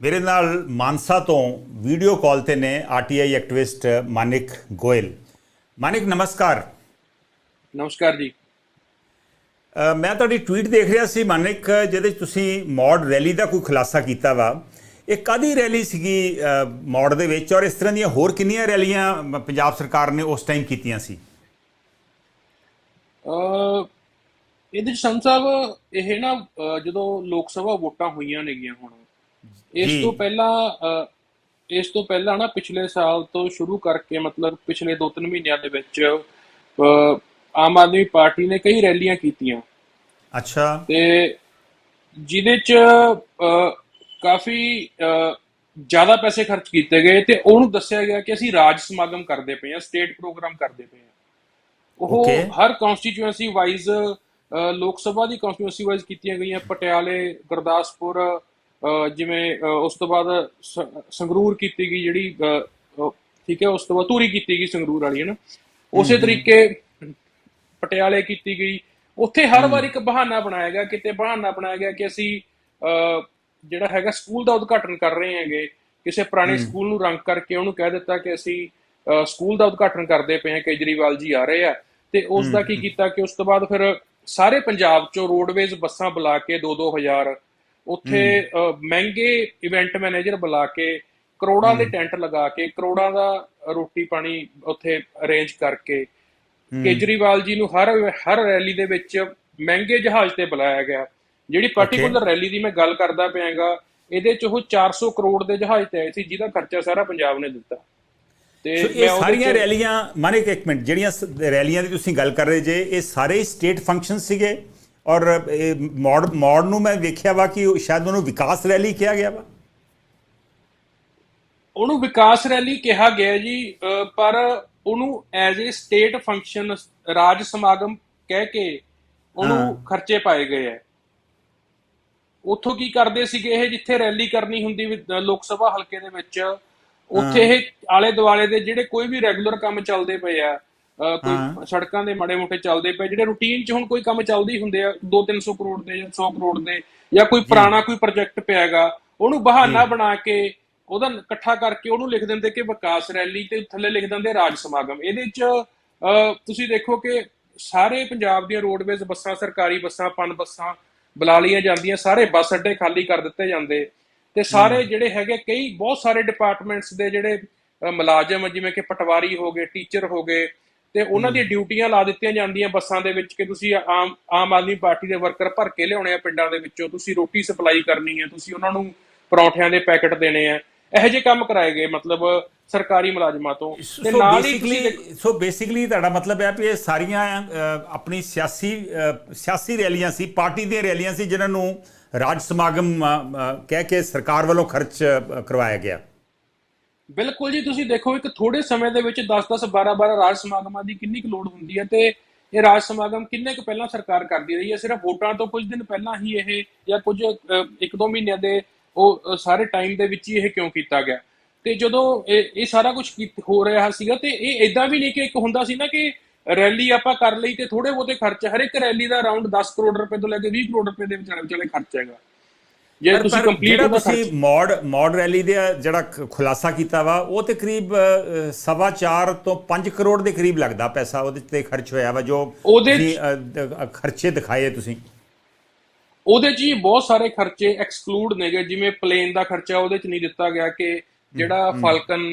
ਮੇਰੇ ਨਾਲ ਮਾਨਸਾ ਤੋਂ ਵੀਡੀਓ ਕਾਲ ਤੇ ਨੇ ਆਰਟੀਆਈ ਐਕਟਿਵਿਸਟ ਮਾਨਿਕ ਗੋਇਲ। ਮਾਨਿਕ ਨਮਸਕਾਰ। ਨਮਸਕਾਰ ਜੀ। ਮੈਂ ਤੁਹਾਡੀ ਟਵੀਟ ਦੇਖ ਰਿਹਾ ਸੀ ਮਾਨਿਕ ਜਿਹਦੇ ਤੁਸੀਂ ਮੌਡ ਰੈਲੀ ਦਾ ਕੋਈ ਖੁਲਾਸਾ ਕੀਤਾ ਵਾ। ਇਹ ਕਾਦੀ ਰੈਲੀ ਸੀਗੀ ਮੌਡ ਦੇ ਵਿੱਚ? ਔਰ ਇਸ ਤਰ੍ਹਾਂ ਦੀਆਂ ਹੋਰ ਕਿੰਨੀਆਂ ਰੈਲੀਆਂ ਪੰਜਾਬ ਸਰਕਾਰ ਨੇ ਉਸ ਟਾਈਮ ਕੀਤੀਆਂ ਸੀ? ਇਹਦੇ ਸਾਹਿਬ ਇਹ ਨਾ ਜਦੋਂ ਲੋਕ ਸਭਾ ਵੋਟਾਂ ਹੋਈਆਂ ਨੇਗੀਆਂ ਹੁਣ ਇਸ। ਤੋਂ ਪਹਿਲਾਂ ਇਸ ਤੋਂ ਪਹਿਲਾਂ ਨਾ ਪਿਛਲੇ ਸਾਲ ਤੋਂ ਸ਼ੁਰੂ ਕਰਕੇ ਮਤਲਬ ਪਿਛਲੇ 2-3 ਮਹੀਨਿਆਂ ਦੇ ਵਿੱਚ ਆਮ ਆਦਮੀ ਪਾਰਟੀ ਨੇ ਕਈ ਰੈਲੀਆਂ ਕੀਤੀਆਂ ਅੱਛਾ ਤੇ ਜਿਹਦੇ ਚ ਕਾਫੀ ਜ਼ਿਆਦਾ ਪੈਸੇ ਖਰਚ ਕੀਤੇ ਗਏ ਤੇ ਉਹਨੂੰ ਦੱਸਿਆ ਗਿਆ ਕਿ ਅਸੀਂ ਰਾਜ ਸਮਾਗਮ ਕਰਦੇ ਪਏ ਹਾਂ ਸਟੇਟ ਪ੍ਰੋਗਰਾਮ ਕਰਦੇ ਪਏ ਹਾਂ ਉਹ. ਹਰ ਕਨਸਟੀਚੁਐਂਸੀ ਵਾਈਜ਼ ਲੋਕ ਸਭਾ ਦੀ ਕਨਸਟੀਚੁਐਂਸੀ ਵਾਈਜ਼ ਕੀਤੀਆਂ ਗਈਆਂ ਪਟਿਆਲੇ ਗੁਰਦਾਸਪੁਰ ਜਿਵੇਂ ਉਸ ਤੋਂ ਬਾਅਦ ਸੰਗਰੂਰ ਕੀਤੀ ਗਈ ਜਿਹੜੀ ਠੀਕ ਹੈ ਉਸ ਤੋਂ ਬਾਅਦ ਧੂਰੀ ਕੀਤੀ ਗਈ ਸੰਗਰੂਰ ਵਾਲੀ ਹੈ ਨਾ? ਉਸੇ ਤਰੀਕੇ ਪਟਿਆਲੇ ਕੀਤੀ ਗਈ। ਉੱਥੇ ਹਰ ਵਾਰ ਇੱਕ ਬਹਾਨਾ ਬਣਾਇਆ ਗਿਆ ਕਿਤੇ ਬਹਾਨਾ ਬਣਾਇਆ ਗਿਆ ਕਿ ਅਸੀਂ ਜਿਹੜਾ ਹੈਗਾ ਸਕੂਲ ਦਾ ਉਦਘਾਟਨ ਕਰ ਰਹੇ ਹਾਂਗੇ ਕਿਸੇ ਪੁਰਾਣੇ ਸਕੂਲ ਨੂੰ ਰੰਗ ਕਰਕੇ ਉਹਨੂੰ ਕਹਿ ਦਿੱਤਾ ਕਿ ਅਸੀਂ ਸਕੂਲ ਦਾ ਉਦਘਾਟਨ ਕਰਦੇ ਪਏ ਹਾਂ ਕੇਜਰੀਵਾਲ ਜੀ ਆ ਰਹੇ ਆ। ਤੇ ਉਸ ਦਾ ਕੀ ਕੀਤਾ ਕਿ ਉਸ ਤੋਂ ਬਾਅਦ ਫਿਰ ਸਾਰੇ ਪੰਜਾਬ ਚੋਂ ਰੋਡਵੇਜ਼ ਬੱਸਾਂ ਬੁਲਾ ਕੇ 2-2000 ਉੱਥੇ ਮਹਿੰਗੇ ਇਵੈਂਟ ਮੈਨੇਜਰ ਬੁਲਾ ਕੇ ਕਰੋੜਾਂ ਦੇ ਟੈਂਟ ਲਗਾ ਕੇ ਕਰੋੜਾਂ ਦਾ ਰੋਟੀ ਪਾਣੀ ਉੱਥੇ ਅਰੇਂਜ ਕਰਕੇ ਕੇਜਰੀਵਾਲ ਜੀ ਨੂੰ ਹਰ ਹਰ ਰੈਲੀ ਦੇ ਵਿੱਚ ਮਹਿੰਗੇ ਜਹਾਜ਼ ਤੇ ਬੁਲਾਇਆ ਗਿਆ। ਜਿਹੜੀ ਪਾਰਟਿਕੂਲਰ ਰੈਲੀ ਦੀ ਮੈਂ ਗੱਲ ਕਰਦਾ ਪਿਆਂਗਾ ਇਹਦੇ ਚ ਉਹ 400 ਕਰੋੜ ਦੇ ਜਹਾਜ਼ ਤੇ ਆਏ ਸੀ ਜਿਹਦਾ ਖਰਚਾ ਸਾਰਾ ਪੰਜਾਬ ਨੇ ਦਿੱਤਾ। ਤੇ ਇਹ ਸਾਰੀਆਂ ਰੈਲੀਆਂ ਮਾਨਿਕ ਇੱਕ ਮਿੰਟ ਜਿਹੜੀਆਂ ਰੈਲੀਆਂ ਦੀ ਤੁਸੀਂ ਗੱਲ ਕਰ ਰਹੇ ਜੇ ਇਹ ਸਾਰੇ ਸਟੇਟ ਫੰਕਸ਼ਨ ਸੀਗੇ? ਔਰ ਇਹ ਮੌਡ ਮੌਡ ਨੂੰ ਮੈਂ ਵੇਖਿਆ ਵਾ ਕਿ ਸ਼ਾਇਦ ਉਹਨੂੰ ਵਿਕਾਸ ਰੈਲੀ ਕਿਹਾ ਗਿਆ ਵਾ ਉਹਨੂੰ ਵਿਕਾਸ ਰੈਲੀ ਕਿਹਾ ਗਿਆ ਜੀ ਪਰ ਉਹਨੂੰ ਐਜ਼ ਅ ਸਟੇਟ ਫੰਕਸ਼ਨ ਰਾਜ ਸਮਾਗਮ ਕਹਿ ਕੇ। ਉਹਨੂੰ ਖਰਚੇ ਪਾਏ ਗਏ ਹੈ ਉੱਥੋਂ ਕੀ ਕਰਦੇ ਸੀਗੇ ਇਹ ਜਿੱਥੇ ਰੈਲੀ ਕਰਨੀ ਹੁੰਦੀ ਲੋਕ ਸਭਾ ਹਲਕੇ ਦੇ ਵਿੱਚ ਉੱਥੇ ਇਹ ਆਲੇ ਦੁਆਲੇ ਦੇ ਜਿਹੜੇ ਕੋਈ ਵੀ ਰੈਗੂਲਰ ਕੰਮ ਚੱਲਦੇ ਪਏ ਆ। ਕੋਈ ਸੜਕਾਂ ਦੇ ਮਾੜੇ ਮੋਟੇ ਚੱਲਦੇ ਪਏ ਜਿਹੜੇ ਰੂਟੀਨ 'ਚ ਹੁਣ ਕੋਈ ਕੰਮ ਚੱਲਦੇ ਹੁੰਦੇ ਆ 2-300 ਕਰੋੜ ਦੇ ਜਾਂ 100 ਕਰੋੜ ਦੇ ਜਾਂ ਕੋਈ ਪੁਰਾਣਾ ਕੋਈ ਪ੍ਰੋਜੈਕਟ ਪਿਆ ਹੈਗਾ ਉਹਨੂੰ ਬਹਾਨਾ ਬਣਾ ਕੇ ਉਹਦਾ ਇਕੱਠਾ ਕਰਕੇ ਉਹਨੂੰ ਲਿਖ ਦਿੰਦੇ ਕਿ ਵਿਕਾਸ ਰੈਲੀ ਤੇ ਥੱਲੇ ਲਿਖ ਦਿੰਦੇ ਰਾਜ ਸਮਾਗਮ। ਇਹਦੇ 'ਚ ਤੁਸੀਂ ਦੇਖੋ ਕਿ ਸਾਰੇ ਪੰਜਾਬ ਦੀਆਂ ਰੋਡਵੇਜ਼ ਬੱਸਾਂ ਸਰਕਾਰੀ ਬੱਸਾਂ ਪਨ ਬੱਸਾਂ ਬੁਲਾ ਲਈਆਂ ਜਾਂਦੀਆਂ ਸਾਰੇ ਬੱਸ ਅੱਡੇ ਖਾਲੀ ਕਰ ਦਿੱਤੇ ਜਾਂਦੇ। ਤੇ ਸਾਰੇ ਜਿਹੜੇ ਹੈਗੇ ਕਈ ਬਹੁਤ ਸਾਰੇ ਡਿਪਾਰਟਮੈਂਟਸ ਦੇ ਜਿਹੜੇ ਮੁਲਾਜ਼ਮ ਜਿਵੇਂ ਕਿ ਪਟਵਾਰੀ ਹੋ ਗਏ ਟੀਚਰ ਹੋ ਗਏ ਤੇ ਉਹਨਾਂ ਦੀਆਂ ਡਿਊਟੀਆਂ ਲਾ ਦਿੱਤੀਆਂ ਜਾਂਦੀਆਂ ਬੱਸਾਂ ਦੇ ਵਿੱਚ ਕਿ ਤੁਸੀਂ ਆਮ ਆਮ ਆਦਮੀ ਪਾਰਟੀ ਦੇ ਵਰਕਰ ਭਰ ਕੇ ਲਿਆਉਣੇ ਆ ਪਿੰਡਾਂ ਦੇ ਵਿੱਚੋਂ ਤੁਸੀਂ ਰੋਟੀ ਸਪਲਾਈ ਕਰਨੀ ਹੈ ਤੁਸੀਂ ਉਹਨਾਂ ਨੂੰ ਪਰੌਂਠਿਆਂ ਦੇ ਪੈਕੇਟ ਦੇਣੇ ਆ। ਇਹੋ ਜਿਹੇ ਕੰਮ ਕਰਾਏ ਗਏ ਮਤਲਬ ਸਰਕਾਰੀ ਮੁਲਾਜ਼ਮਾਂ ਤੋਂ। ਤੇ ਨਾਲ ਹੀ ਤੁਸੀਂ ਸੋ ਬੇਸਿਕਲੀ ਤੁਹਾਡਾ ਮਤਲਬ ਹੈ ਕਿ ਇਹ ਸਾਰੀਆਂ ਆਪਣੀ ਸਿਆਸੀ ਸਿਆਸੀ ਰੈਲੀਆਂ ਸੀ ਪਾਰਟੀ ਦੀਆਂ ਰੈਲੀਆਂ ਸੀ ਜਿਨ੍ਹਾਂ ਨੂੰ ਰਾਜ ਸਮਾਗਮ ਕਹਿ ਕੇ ਸਰਕਾਰ ਵੱਲੋਂ ਖਰਚ ਕਰਵਾਇਆ ਗਿਆ। ਬਿਲਕੁਲ ਜੀ, ਤੁਸੀਂ ਦੇਖੋ ਇੱਕ ਥੋੜੇ ਸਮੇਂ ਦੇ ਵਿੱਚ 10-10 12-12 ਰਾਜ ਸਮਾਗਮਾਂ ਦੀ ਕਿੰਨੀ ਕੁ ਲੋੜ ਹੁੰਦੀ ਹੈ ਤੇ ਇਹ ਰਾਜ ਸਮਾਗਮ ਕਿੰਨੇ ਕੁ ਪਹਿਲਾਂ ਸਰਕਾਰ ਕਰਦੀ ਰਹੀ ਹੈ? ਸਿਰਫ ਵੋਟਾਂ ਤੋਂ ਕੁਝ ਦਿਨ ਪਹਿਲਾਂ ਹੀ ਇਹ ਜਾਂ ਕੁਝ ਇੱਕ ਦੋ ਮਹੀਨਿਆਂ ਦੇ ਉਹ ਸਾਰੇ ਟਾਈਮ ਦੇ ਵਿੱਚ ਹੀ ਇਹ ਕਿਉਂ ਕੀਤਾ ਗਿਆ? ਤੇ ਜਦੋਂ ਇਹ ਇਹ ਸਾਰਾ ਕੁਝ ਹੋ ਰਿਹਾ ਸੀਗਾ ਤੇ ਇਹ ਇਦਾਂ ਵੀ ਨਹੀਂ ਕਿ ਇੱਕ ਹੁੰਦਾ ਸੀ ਨਾ ਕਿ ਰੈਲੀ ਆਪਾਂ ਕਰ ਲਈ ਤੇ ਥੋੜੇ ਬਹੁਤੇ ਖਰਚ, ਹਰ ਇੱਕ ਰੈਲੀ ਦਾ ਅਰਾਊਂਡ 10 ਕਰੋੜ ਰੁਪਏ ਤੋਂ ਲੈ ਕੇ 20 ਕਰੋੜ ਰੁਪਏ ਦੇ ਵਿਚਾਲੇ ਵਿਚਾਲੇ ਖਰਚ ਹੈਗਾ। ਜੇ ਤੁਸੀਂ ਕੰਪਲੀਟ ਜਿਹੜਾ ਤੁਸੀਂ ਮੌਡ ਮੌਡ ਰੈਲੀ ਦੇ ਜਿਹੜਾ ਖੁਲਾਸਾ ਕੀਤਾ ਵਾ ਉਹ ਤੇ ਕਰੀਬ ਅ, ਸਵਾ ਚਾਰ ਤੋਂ 5 ਕਰੋੜ ਦੇ ਕਰੀਬ ਲੱਗਦਾ ਪੈਸਾ ਉਹਦੇ ਤੇ ਖਰਚ ਹੋਇਆ ਵਾ ਜੋ ਉਹਦੇ ਖਰਚੇ ਦਿਖਾਏ ਤੁਸੀਂ। ਉਹਦੇ 'ਚ ਹੀ ਬਹੁਤ ਸਾਰੇ ਖਰਚੇ ਐਕਸਕਲੂਡ ਨੇਗੇ ਜਿਵੇਂ ਪਲੇਨ ਦਾ ਖਰਚਾ ਉਹਦੇ 'ਚ ਨਹੀਂ ਦਿੱਤਾ ਗਿਆ ਕਿ ਜਿਹੜਾ Falcon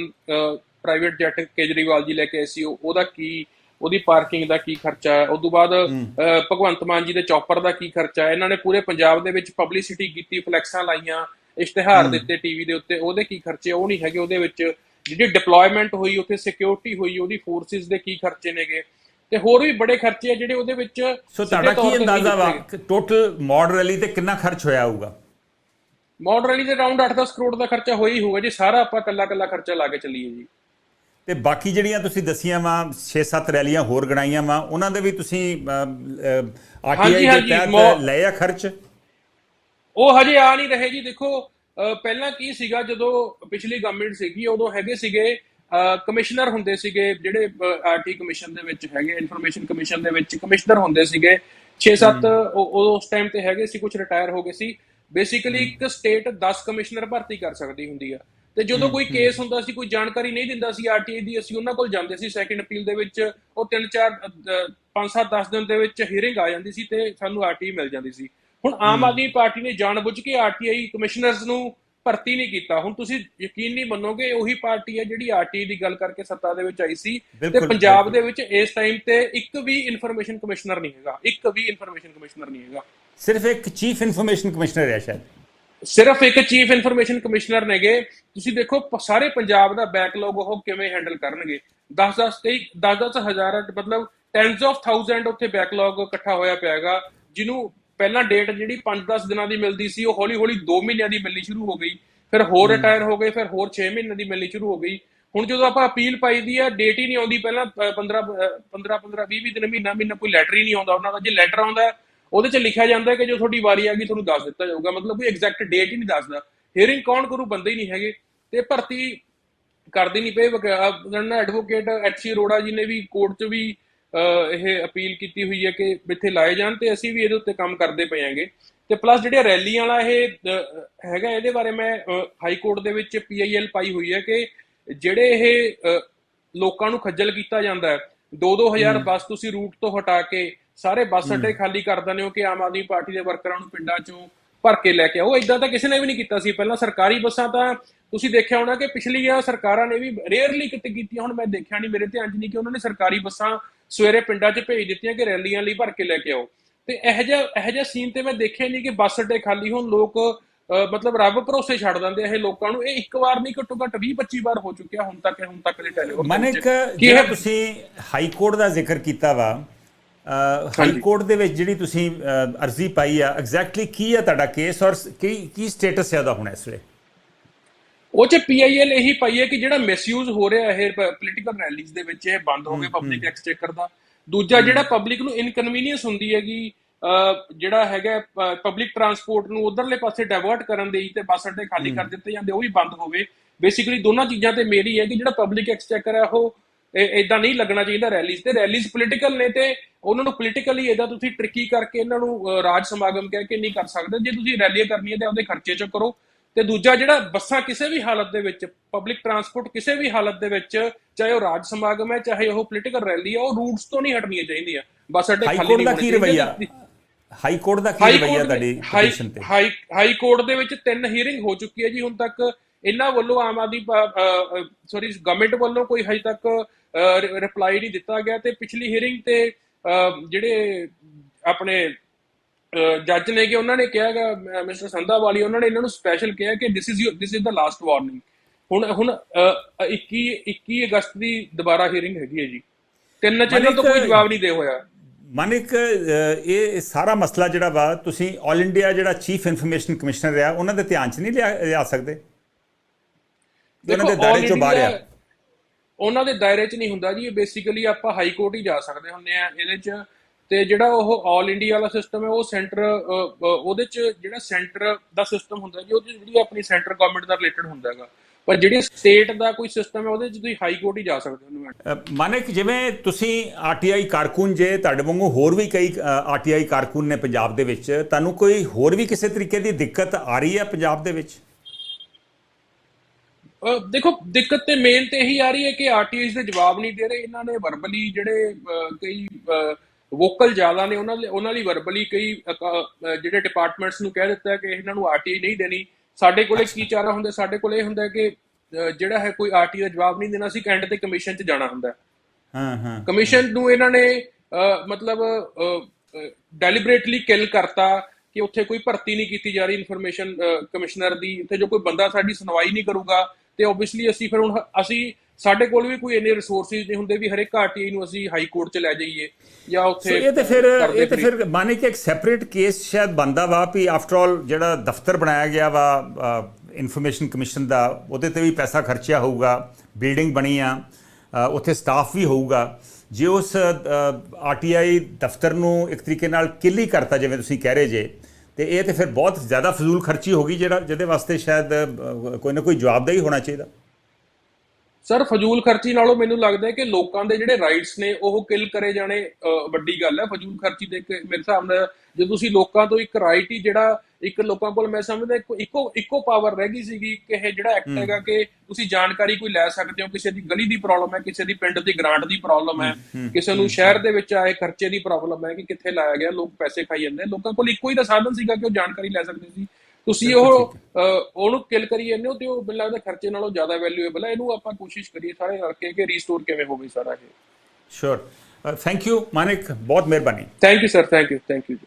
private jet Kejriwal ji ਲੈ ਕੇ ਆਏ ਸੀ ਉਹ- ਉਹਦਾ ਕੀ ਉਹਦੀ ਪਾਰਕਿੰਗ ਦਾ ਕੀ ਖਰਚਾ ਹੈ? ਉਸ ਤੋਂ ਬਾਅਦ ਭਗਵੰਤ ਮਾਨ ਜੀ ਦੇ ਚੌਪਰ ਦਾ ਕੀ ਖਰਚਾ ਹੈ? ਇਹਨਾਂ ਨੇ ਪੂਰੇ ਪੰਜਾਬ ਦੇ ਵਿੱਚ ਪਬਲਿਸਿਟੀ ਕੀਤੀ ਫਲੈਕਸਾਂ ਲਾਈਆਂ ਇਸ਼ਤਿਹਾਰ ਦਿੱਤੇ ਟੀਵੀ ਦੇ ਉੱਤੇ। ਉਹਦੇ ਕੀ ਖਰਚੇ? ਉਹ ਨਹੀਂ ਹੈਗੇ ਉਹਦੇ ਵਿੱਚ। ਜਿਹੜੀ ਡਿਪਲੋਇਮੈਂਟ ਹੋਈ ਉੱਥੇ ਸਿਕਿਉਰਿਟੀ ਹੋਈ ਉਹਦੀ ਫੋਰਸਿਸ ਦੇ ਕੀ ਖਰਚੇ ਨੇਗੇ? ਤੇ ਹੋਰ ਵੀ ਬੜੇ ਖਰਚੇ ਆ ਜਿਹੜੇ ਉਹਦੇ ਵਿੱਚ ਸੋ ਤੁਹਾਡਾ ਕੀ ਅੰਦਾਜ਼ਾ ਵਾ। ਟੋਟਲ ਮੌਡ ਰੈਲੀ ਤੇ ਕਿੰਨਾ ਖਰਚ ਹੋਇਆ ਹੋਊਗਾ? ਮੌਡ ਰੈਲੀ ਦੇ ਅਰਾਊਂਡ 8-10 ਕਰੋੜ ਦਾ ਖਰਚਾ ਹੋਇਆ ਹੀ ਹੋਊਗਾ ਜੀ। ਸਾਰਾ ਆਪਾਂ ਕੱਲਾ ਕੱਲਾ ਖਰਚਾ ਲਾ ਕੇ ਚੱਲੀਏ ਜੀ। ਤੇ ਬਾਕੀ ਜਿਹੜੀਆਂ ਤੁਸੀਂ ਦਸੀਆਂ ਵਾ 6-7 ਰੈਲੀਆਂ ਹੋਰ ਗਣਾਈਆਂ ਵਾ ਉਹਨਾਂ ਦੇ ਵੀ ਤੁਸੀਂ ਆਰਟੀਆਈ ਦੇ ਤਹਿਤ ਮੌ- ਲਏ ਆ ਖਰਚ? ਉਹ ਹਜੇ ਆ ਨਹੀਂ ਰਹੇ ਜੀ ਦੇਖੋ ਪਹਿਲਾਂ ਕੀ ਸੀਗਾ ਜਦੋਂ ਪਿਛਲੀ ਗਵਰਨਮੈਂਟ ਸੀਗੀ ਉਦੋਂ ਹੈਗੇ ਸੀਗੇ ਕਮਿਸ਼ਨਰ ਹੁੰਦੇ ਸੀਗੇ ਜਿਹੜੇ ਆਰਟੀ ਕਮਿਸ਼ਨ ਦੇ ਵਿੱਚ ਹੈਗੇ ਇਨਫੋਰਮੇਸ਼ਨ ਕਮਿਸ਼ਨ ਦੇ ਵਿੱਚ ਕਮਿਸ਼ਨਰ ਹੁੰਦੇ ਸੀਗੇ 6-7 ਉਸ ਟਾਈਮ ਤੇ ਹੈਗੇ ਸੀ ਕੁਝ ਰਿਟਾਇਰ ਹੋ ਗਏ ਸੀ। ਬੇਸਿਕਲੀ ਇੱਕ ਸਟੇਟ 10 ਕਮਿਸ਼ਨਰ ਭਰਤੀ ਕਰ ਸਕਦੀ ਹੁੰਦੀ ਆ। ਤੇ ਜਦੋਂ ਕੋਈ ਕੇਸ ਹੁੰਦਾ ਸੀ ਕੋਈ ਜਾਣਕਾਰੀ ਨਹੀਂ ਦਿੰਦਾ ਸੀ ਆਰਟੀਆਈ ਦੀ ਅਸੀਂ ਉਹਨਾਂ ਕੋਲ ਜਾਂਦੇ ਸੀ ਸੈਕੰਡ ਅਪੀਲ ਦੇ ਵਿੱਚ ਉਹ 3 4 5 7 10 ਦਿਨ ਦੇ ਵਿੱਚ ਹੀਅਰਿੰਗ ਆ ਜਾਂਦੀ ਸੀ ਤੇ ਸਾਨੂੰ ਆਰਟੀਆਈ ਮਿਲ ਜਾਂਦੀ ਸੀ। ਹੁਣ ਆਮ ਆਦਮੀ ਪਾਰਟੀ ਨੇ ਜਾਣਬੁੱਝ ਕੇ ਆਰਟੀਆਈ ਕਮਿਸ਼ਨਰਸ ਨੂੰ ਭਰਤੀ ਨਹੀਂ ਕੀਤਾ। ਹੁਣ ਤੁਸੀਂ ਯਕੀਨ ਨਹੀਂ ਮੰਨੋਗੇ ਉਹੀ ਪਾਰਟੀ ਹੈ ਜਿਹੜੀ ਆਰਟੀਆਈ ਦੀ ਗੱਲ ਕਰਕੇ ਸੱਤਾ ਦੇ ਵਿੱਚ ਆਈ ਸੀ ਤੇ ਪੰਜਾਬ ਦੇ ਵਿੱਚ ਇਸ ਟਾਈਮ ਤੇ ਇੱਕ ਵੀ ਇਨਫੋਰਮੇਸ਼ਨ ਕਮਿਸ਼ਨਰ ਨਹੀਂ ਹੈਗਾ। ਇੱਕ ਵੀ ਇਨਫੋਰਮੇਸ਼ਨ ਕਮਿਸ਼ਨਰ ਨਹੀਂ ਹੈਗਾ। ਸਿਰਫ ਇੱਕ ਚੀਫ ਇਨਫੋਰਮੇਸ਼ਨ ਕਮਿਸ਼ਨਰ ਹੈ ਸ਼ਾਇਦ। ਸਿਰਫ ਇੱਕ ਚੀਫ ਇਨਫੋਰਮੇਸ਼ਨ ਕਮਿਸ਼ਨਰ ਨੇਗੇ। ਤੁਸੀਂ ਦੇਖੋ ਸਾਰੇ ਪੰਜਾਬ ਦਾ ਬੈਕਲੌਗ ਉਹ ਕਿਵੇਂ ਹੈਂਡਲ ਕਰਨਗੇ? 10 10 ਕਈ 10 10 ਹਜ਼ਾਰ ਮਤਲਬ ਟੈਨਸ ਆਫ ਥਾਊਜ਼ੈਂਡ ਉੱਥੇ ਬੈਕਲੌਗ ਇਕੱਠਾ ਹੋਇਆ ਪਿਆਗਾ ਜਿਹਨੂੰ ਪਹਿਲਾਂ ਡੇਟ ਜਿਹੜੀ 5-10 ਦਿਨਾਂ ਦੀ ਮਿਲਦੀ ਸੀ ਉਹ ਹੌਲੀ-ਹੌਲੀ 2 ਮਹੀਨਿਆਂ ਦੀ ਮਿਲਣੀ ਸ਼ੁਰੂ ਹੋ ਗਈ। ਫਿਰ ਹੋਰ ਰਿਟਾਇਰ ਹੋ ਗਏ ਫਿਰ ਹੋਰ 6 ਮਹੀਨਿਆਂ ਦੀ ਮਿਲਣੀ ਸ਼ੁਰੂ ਹੋ ਗਈ। ਹੁਣ ਜਦੋਂ ਆਪਾਂ ਅਪੀਲ ਪਾਈ ਦੀ ਆ ਡੇਟ ਹੀ ਨਹੀਂ ਆਉਂਦੀ ਪਹਿਲਾਂ 15 15 15 20 20 ਦਿਨ ਮਹੀਨਾ ਮਹੀਨਾ ਕੋਈ ਲੈਟਰ ਹੀ ਨਹੀਂ ਆਉਂਦਾ। ਉਹਨਾਂ ਦਾ ਜੇ ਲੈਟਰ ਆਉਂਦਾ ਉਹਦੇ 'ਚ ਲਿਖਿਆ ਜਾਂਦਾ ਹੈ ਕਿ ਜੋ ਤੁਹਾਡੀ ਵਾਰੀ ਆ ਗਈ ਤੁਹਾਨੂੰ ਦੱਸ ਦਿੱਤਾ ਜਾਊਗਾ। ਮਤਲਬ ਕੋਈ ਐਗਜ਼ੈਕਟ ਡੇਟ ਹੀ ਨਹੀਂ ਦੱਸਦਾ। ਹੀਅਰਿੰਗ ਕੌਣ ਕਰੂ ਬੰਦੇ ਹੀ ਨਹੀਂ ਹੈਗੇ। ਤੇ ਭਰਤੀ ਕਰਦੇ ਨਹੀਂ ਪਏ। ਐਡਵੋਕੇਟ ਐਚਸੀ ਅਰੋੜਾ ਜੀ ਨੇ ਵੀ ਕੋਰਟ 'ਚ ਵੀ ਇਹ ਅਪੀਲ ਕੀਤੀ ਹੋਈ ਹੈ ਕਿ ਇੱਥੇ ਲਾਏ ਜਾਣ ਤੇ ਅਸੀਂ ਵੀ ਇਹਦੇ ਉੱਤੇ ਕੰਮ ਕਰਦੇ ਪਏਾਂਗੇ ਤੇ ਪਲੱਸ ਜਿਹੜੇ ਰੈਲੀਆਂ ਵਾਲਾ ਇਹ ਹੈਗਾ ਇਹਦੇ ਬਾਰੇ ਮੈਂ ਹਾਈ ਕੋਰਟ ਦੇ ਵਿੱਚ ਪੀਆਈਐਲ ਪਾਈ ਹੋਈ ਹੈ ਕਿ ਜਿਹੜੇ ਇਹ ਲੋਕਾਂ ਨੂੰ ਖੱਜਲ ਕੀਤਾ ਜਾਂਦਾ ਹੈ 2-2000 ਬੱਸ ਤੁਸੀਂ ਰੂਟ ਤੋਂ ਹਟਾ ਕੇ ਸਾਰੇ ਬੱਸ ਅੱਡੇ ਖਾਲੀ ਕਰ ਦਿੰਦੇ ਹੋ ਕਿ ਆਮ ਆਦਮੀ ਪਾਰਟੀ ਦੇ ਵਰਕਰਾਂ ਨੂੰ ਪਿੰਡਾਂ ਚੋਂ ਭਰ ਕੇ ਲੈ ਕੇ ਆਓ। ਇਦਾਂ ਤਾਂ ਕਿਸੇ ਨੇ ਵੀ ਨਹੀਂ ਕੀਤਾ ਸੀ। ਪਹਿਲਾਂ ਸਰਕਾਰੀ ਬੱਸਾਂ ਤਾਂ ਤੁਸੀਂ ਦੇਖਿਆ ਹੋਣਾ ਕਿ ਪਿਛਲੀਆਂ ਸਰਕਾਰਾਂ ਨੇ ਵੀ ਰੇਅਰਲੀ ਕਿਤੇ ਕੀਤੀਆਂ। ਹੁਣ ਮੈਂ ਦੇਖਿਆ ਨਹੀਂ ਮੇਰੇ ਧਿਆਨ 'ਚ ਨਹੀਂ ਕਿ ਉਹਨਾਂ ਨੇ ਸਰਕਾਰੀ ਬੱਸਾਂ ਸਵੇਰੇ ਪਿੰਡਾਂ 'ਚ ਭੇਜ ਦਿੱਤੀਆਂ ਕਿ ਰੈਲੀਆਂ ਲਈ ਭਰ ਕੇ ਲੈ ਕੇ ਆਓ। ਤੇ ਇਹੋ ਜਿਹਾ ਇਹੋ ਜਿਹਾ ਸੀਨ ਤੇ ਮੈਂ ਦੇਖਿਆ ਨਹੀਂ ਕਿ ਬੱਸ ਅੱਡੇ ਖਾਲੀ ਹੋਣ ਲੋਕ ਮਤਲਬ ਰੱਬ ਭਰੋਸੇ ਛੱਡ ਦਿੰਦੇ ਇਹ ਲੋਕਾਂ ਨੂੰ। ਇਹ ਇੱਕ ਵਾਰ ਨਹੀਂ ਘੱਟੋ ਘੱਟ 20 25 ਵਾਰ ਹੋ ਚੁੱਕਿਆ। ਹੁਣ ਤੱਕ ਹੁਣ ਤੱਕ ਦੇ ਟੈਲੀਵਿਜ਼ਨ ਮਨਿਕ ਜਿਹੜਾ ਤੁਸੀਂ ਹਾਈ ਕੋਰਟ ਦਾ ਜ਼ਿਕਰ ਕੀਤਾ ਵਾ ਹਾਈ। ਕੋਰਟ ਦੇ ਵਿੱਚ ਜਿਹੜੀ ਤੁਸੀਂ ਅਰਜ਼ੀ ਪਾਈ ਆ ਐਗਜ਼ੈਕਟਲੀ ਕੀ ਹੈ ਤੁਹਾਡਾ ਕੇਸ ਔਰ ਕੀ ਕੀ ਸਟੇਟਸ ਹੈ ਉਹਦਾ ਹੁਣ ਇਸ ਵੇਲੇ? ਉਹ ਚ ਪੀਆਈਐਲ ਇਹੀ ਪਾਈ ਹੈ ਕਿ ਜਿਹੜਾ ਮਿਸਯੂਜ਼ ਹੋ ਰਿਹਾ ਇਹ ਪੋਲੀਟੀਕਲ ਰੈਲੀਜ਼ ਦੇ ਵਿੱਚ ਇਹ ਬੰਦ ਹੋ ਗਏ ਪਬਲਿਕ ਐਕਸਚੇਕਰ ਦਾ। ਦੂਜਾ ਜਿਹੜਾ ਪਬਲਿਕ ਨੂੰ ਇਨਕਨਵੀਨੀਅੰਸ ਹੁੰਦੀ ਹੈਗੀ ਜਿਹੜਾ ਹੈਗਾ ਪਬਲਿਕ ਟਰਾਂਸਪੋਰਟ ਨੂੰ ਉਧਰਲੇ ਪਾਸੇ ਡਾਇਵਰਟ ਕਰਨ ਦੇ ਤੇ ਬੱਸ ਅੱਡੇ ਖਾਲੀ ਕਰ ਦਿੱਤੇ ਜਾਂਦੇ ਉਹ ਵੀ ਬੰਦ ਹੋਵੇ ਬੇਸਿਕਲੀ ਦੋਨਾਂ ਚੀਜ਼ਾਂ ਤੇ ਮੇਰੀ ਹੈ ਕਿ ਜਿਹੜਾ ਪਬਲਿਕ ਐਕਸਚੇਕਰ ਹੈ ਉਹ ਇਦਾਂ ਨਹੀਂ ਲੱਗਣਾ ਚਾਹੀਦਾ ਰੈਲੀਜ਼ ਤੇ। ਰੈਲੀਜ਼ ਪੋਲੀਟੀਕਲ ਨੇ ਤੇ ਉਹਨਾਂ ਨੂੰ ਪੋਲੀਟੀਕਲੀ ਇਦਾਂ ਤੁਸੀਂ ਟ੍ਰਿਕੀ ਕਰਕੇ ਇਹਨਾਂ ਨੂੰ ਰਾਜ ਸਮਾਗਮ ਕਹਿ ਕੇ ਨਹੀਂ ਕਰ ਸਕਦੇ। ਜੇ ਤੁਸੀਂ ਰੈਲੀਆਂ ਕਰਨੀਆਂ ਤੇ ਆਪਦੇ ਖਰਚੇ ਚੋਂ ਕਰੋ। ਤੇ ਦੂਜਾ ਜਿਹੜਾ ਬੱਸਾਂ ਕਿਸੇ ਵੀ ਹਾਲਤ ਦੇ ਵਿੱਚ ਪਬਲਿਕ ਟਰਾਂਸਪੋਰਟ ਕਿਸੇ ਵੀ ਹਾਲਤ ਦੇ ਵਿੱਚ ਚਾਹੇ ਉਹ ਰਾਜ ਸਮਾਗਮ ਹੈ ਚਾਹੇ ਉਹ ਪੋਲੀਟੀਕਲ ਰੈਲੀ ਹੈ ਉਹ ਰੂਟਸ ਤੋਂ ਨਹੀਂ ਹਟਣੀਆਂ ਚਾਹੀਦੀਆਂ। ਬੱਸ ਅੱਡੇ ਹਾਈ ਖਾਲੀ ਕੋਰਟ ਨਹੀਂ ਦਾ ਹੋਣੇ ਚਾਹੀਦੇ। ਹਾਈ ਕੋਰਟ ਦਾ ਕੀ ਰਵਈਆ ਤੁਹਾਡੀ ਪਟੀਸ਼ਨ ਤੇ? ਹਾਈ ਹਾਈ ਕੋਰਟ ਦੇ ਵਿੱਚ ਤਿੰਨ ਹੀਅਰਿੰਗ ਹੋ ਚੁੱਕੀ ਹੈ ਜੀ। ਹੁਣ ਤੱਕ ਇਹਨਾਂ ਵੱਲੋਂ ਆਮ ਆਦਮੀ ਸੌਰੀ ਗਵਰਨਮੈਂਟ ਵੱਲੋਂ ਕੋਈ ਹਜੇ ਤੱਕ ਰਿਪਲਾਈ ਨਹੀਂ ਦਿੱਤਾ ਗਿਆ ਤੇ ਪਿਛਲੀ ਹੀਅਰਿੰਗ ਤੇ ਜਿਹੜੇ ਆਪਣੇ ਜੱਜ ਨੇ ਕਿ ਉਹਨਾਂ ਨੇ ਕਿਹਾਗਾ ਮਿਸਟਰ ਸੰਧਾਵਾਲੀ ਉਹਨਾਂ ਨੇ ਇਹਨਾਂ ਨੂੰ ਸਪੈਸ਼ਲ ਕਿਹਾ ਕਿ this is this is the last warning ਹੁਣ ਹੁਣ ਅਹ, 21 21 ਅਗਸਤ ਦੀ ਦੁਬਾਰਾ ਹੀਅਰਿੰਗ ਹੈਗੀ ਹੈ ਜੀ। ਤਿੰਨ ਚੈਨਲ ਤੋਂ ਕੋਈ ਜਵਾਬ ਨਹੀਂ ਦੇ ਹੋਇਆ। ਮਨਿਕ ਇਹ ਸਾਰਾ ਮਸਲਾ ਜਿਹੜਾ ਵਾ ਤੁਸੀਂ 올 ਇੰਡੀਆ ਜਿਹੜਾ ਚੀਫ ਇਨਫੋਰਮੇਸ਼ਨ ਕਮਿਸ਼ਨਰ ਆ ਉਹਨਾਂ ਦੇ ਧਿਆਨ 'ਚ ਨਹੀਂ ਲਿਆ ਲਿਆ ਸਕਦੇ? ਉਹਨਾਂ ਦੇ ਦਾਇਰੇ ਚੋਂ ਬਾਹਰ ਆ। ਉਹਨਾਂ ਦੇ ਦਾਇਰੇ 'ਚ ਨਹੀਂ ਹੁੰਦਾ ਜੀ ਇਹ ਬੇਸਿਕਲੀ ਆਪਾਂ ਹਾਈ ਕੋਰਟ ਹੀ ਜਾ ਸਕਦੇ ਹੁੰਦੇ ਆ ਇਹਦੇ 'ਚ। ਤੇ ਜਿਹੜਾ ਉਹ 올 ਇੰਡੀਆ ਵਾਲਾ ਸਿਸਟਮ ਹੈ ਉਹ ਸੈਂਟਰ ਉਹਦੇ 'ਚ ਜਿਹੜਾ ਸੈਂਟਰ ਦਾ ਸਿਸਟਮ ਹੁੰਦਾ ਜੀ ਉਹਦੇ ਜਿਹੜੀ ਆਪਣੀ ਸੈਂਟਰ ਗਵਰਨਮੈਂਟ ਦਾ ਰਿਲੇਟਡ ਹੁੰਦਾ ਹੈਗਾ। ਪਰ ਜਿਹੜੀ ਸਟੇਟ ਦਾ ਕੋਈ ਸਿਸਟਮ ਹੈ ਉਹਦੇ 'ਚ ਤੁਸੀਂ ਹਾਈ ਕੋਰਟ ਹੀ ਜਾ ਸਕਦੇ ਹੋ ਮਾਨਿਕ ਜਿਵੇਂ ਤੁਸੀਂ ਆਰਟੀਆਈ ਕਾਰਕੁਨ ਜੇ ਤੁਹਾਡੇ ਵਾਂਗੂ ਹੋਰ ਵੀ ਕਈ ਆਰਟੀਆਈ ਕਾਰਕੁਨ ਨੇ ਪੰਜਾਬ ਦੇ ਵਿੱਚ ਤੁਹਾਨੂੰ ਕੋਈ ਹੋਰ ਵੀ ਕਿਸੇ ਤਰੀਕੇ ਦੀ ਦਿੱਕਤ ਆ ਰਹੀ ਹੈ ਪੰਜਾਬ ਦੇ ਵਿੱਚ? ਦੇਖੋ ਦਿੱਕਤ ਤੇ ਮੇਨ ਤੇ ਇਹੀ ਆ ਰਹੀ ਹੈ ਕਿ ਆਰਟੀਆਈਜ਼ ਦੇ ਜਵਾਬ ਨਹੀਂ ਦੇ ਰਹੇ। ਇਹਨਾਂ ਨੇ ਵਰਬਲੀ ਜਿਹੜੇ ਕਈ ਵੋਕਲ ਜ਼ਿਆਦਾ ਨੇ ਉਹਨਾਂ ਲਈ ਉਹਨਾਂ ਲਈ ਵਰਬਲੀ ਕਈ ਜਿਹੜੇ ਡਿਪਾਰਟਮੈਂਟਸ ਨੂੰ ਕਹਿ ਦਿੱਤਾ ਕਿ ਇਹਨਾਂ ਨੂੰ ਆਰਟੀਆਈ ਨਹੀਂ ਦੇਣੀ। ਸਾਡੇ ਕੋਲੇ ਕੀ ਚਾਰਾ ਹੁੰਦਾ? ਸਾਡੇ ਕੋਲੇ ਇਹ ਹੁੰਦਾ ਕਿ ਜਿਹੜਾ ਹੈ ਕੋਈ ਆਰਟੀ ਦਾ ਜਵਾਬ ਨਹੀਂ ਦੇਣਾ ਸੀ ਕੈਂਡ ਤੇ ਕਮਿਸ਼ਨ 'ਚ ਜਾਣਾ ਹੁੰਦਾ ਹੈ। ਹਾਂ ਕਮਿਸ਼ਨ ਨੂੰ ਇਹਨਾਂ ਨੇ ਮਤਲਬ ਡੈਲੀਬਰੇਟਲੀ ਕਿਲ ਕਰਤਾ ਕਿ ਉੱਥੇ ਕੋਈ ਭਰਤੀ ਨਹੀਂ ਕੀਤੀ ਜਾ ਰਹੀ ਇਨਫੋਰਮੇਸ਼ਨ ਕਮਿਸ਼ਨਰ ਦੀ। ਤੇ ਜੋ ਕੋਈ ਬੰਦਾ ਸਾਡੀ ਸੁਣਵਾਈ ਨਹੀਂ ਕਰੂਗਾ ਤੇ ਆਬਵੀਅਸਲੀ ਅਸੀਂ ਫਿਰ ਹੁਣ ਅਸੀਂ ਸਾਡੇ ਕੋਲ ਵੀ ਕੋਈ ਇੰਨੇ ਰਿਸੋਰਸਿਸ ਨਹੀਂ ਹੁੰਦੇ ਵੀ ਹਰੇਕ ਆਰਟੀਆਈ ਨੂੰ ਅਸੀਂ ਹਾਈ ਕੋਰਟ 'ਚ ਲੈ ਜਾਈਏ ਜਾਂ ਉੱਥੇ ਇਹ ਤੇ ਫਿਰ ਇਹ ਤੇ। ਫਿਰ ਮਾਨਿਕ ਇੱਕ ਸੈਪਰੇਟ ਕੇਸ ਸ਼ਾਇਦ ਬੰਦਾ ਵਾ ਵੀ ਆਫਟਰ ਆਲ ਜਿਹੜਾ ਦਫ਼ਤਰ ਬਣਾਇਆ ਗਿਆ ਵਾ ਇਨਫੋਰਮੇਸ਼ਨ ਕਮਿਸ਼ਨ ਦਾ ਉਹਦੇ ਤੇ ਵੀ ਪੈਸਾ ਖਰਚਿਆ ਹੋਊਗਾ ਬਿਲਡਿੰਗ ਬਣੀ ਆ ਉੱਥੇ ਸਟਾਫ ਵੀ ਹੋਊਗਾ ਜੇ ਉਸ ਆਰਟੀਆਈ ਦਫ਼ਤਰ ਨੂੰ ਇੱਕ ਤਰੀਕੇ ਨਾਲ ਕਿੱਲ ਕਰਤਾ ਜਿਵੇਂ ਤੁਸੀਂ ਕਹਿ ਰਹੇ ਜੇ ਤੇ ਇਹ ਤੇ ਫਿਰ ਬਹੁਤ ਜ਼ਿਆਦਾ ਫਜ਼ੂਲ ਖਰਚੀ ਹੋ ਗਈ ਜਿਹੜਾ ਜਿਹਦੇ ਵਾਸਤੇ ਸ਼ਾਇਦ ਕੋਈ ਨਾ ਕੋਈ ਜਵਾਬਦੇਹੀ ਹੋਣਾ ਚਾਹੀਦਾ। ਸਰ, ਫਜ਼ੂਲ ਖਰਚੀ ਨਾਲੋਂ ਮੈਨੂੰ ਲੱਗਦਾ ਹੈ ਕਿ ਲੋਕਾਂ ਦੇ ਜਿਹੜੇ ਰਾਈਟਸ ਨੇ, ਉਹ ਕਿਲ ਕਰੇ ਜਾਣੇ ਵੱਡੀ ਗੱਲ ਹੈ। ਫਜ਼ੂਲ ਖਰਚੀ ਦੇ ਮੇਰੇ ਹਿਸਾਬ ਨਾਲ, ਜੇ ਤੁਸੀਂ ਲੋਕਾਂ ਤੋਂ ਇੱਕ ਰਾਈਟ ਹੀ ਜਿਹੜਾ ਇੱਕ ਲੋਕਾਂ ਕੋਲ ਮੈਂ ਸਮਝਦਾ ਇੱਕੋ ਇੱਕੋ ਪਾਵਰ ਰਹਿ ਗਈ ਸੀਗੀ ਕਿ ਇਹ ਜਿਹੜਾ ਐਕਟ ਹੈਗਾ ਕਿ ਤੁਸੀਂ ਜਾਣਕਾਰੀ ਕੋਈ ਲੈ ਸਕਦੇ ਹੋ ਕਿਸੇ ਦੀ ਗਲੀ ਦੀ ਪ੍ਰੋਬਲਮ ਹੈ ਕਿਸੇ ਦੀ ਪਿੰਡ ਦੀ ਗ੍ਰਾਂਟ ਦੀ ਪ੍ਰੋਬਲਮ ਹੈ ਕਿਸੇ ਨੂੰ ਸ਼ਹਿਰ ਦੇ ਵਿੱਚ ਆਏ ਖਰਚੇ ਦੀ ਪ੍ਰੋਬਲਮ ਹੈ ਕਿ ਕਿੱਥੇ ਲਾਇਆ ਗਿਆ ਲੋਕ ਪੈਸੇ ਖਾਈ ਜਾਂਦੇ ਲੋਕਾਂ ਕੋਲ ਇੱਕੋ ਹੀ ਦਾ ਸਾਧਨ ਸੀਗਾ ਕਿ ਉਹ ਜਾਣਕਾਰੀ ਲੈ ਸਕਦੇ ਸੀ। ਤੁਸੀਂ ਉਹ ਉਹਨੂੰ ਕਿਲ ਕਰੀ ਜਾਂਦੇ ਹੋ ਤੇ ਉਹ ਮੈਨੂੰ ਲੱਗਦਾ ਖਰਚੇ ਨਾਲੋਂ ਜ਼ਿਆਦਾ ਵੈਲਿਊਏਬਲ ਹੈ। ਇਹਨੂੰ ਆਪਾਂ ਕੋਸ਼ਿਸ਼ ਕਰੀਏ ਸਾਰੇ ਰਲ ਕੇ ਕਿ ਰੀਸਟੋਰ ਕਿਵੇਂ ਹੋਵੇ ਸਾਰਾ ਇਹ। ਸ਼ੋਰ ਥੈਂਕ ਯੂ ਮਾਨਿਕ ਬਹੁਤ ਮਿਹਰਬਾਨੀ। Thank you sir thank you thank you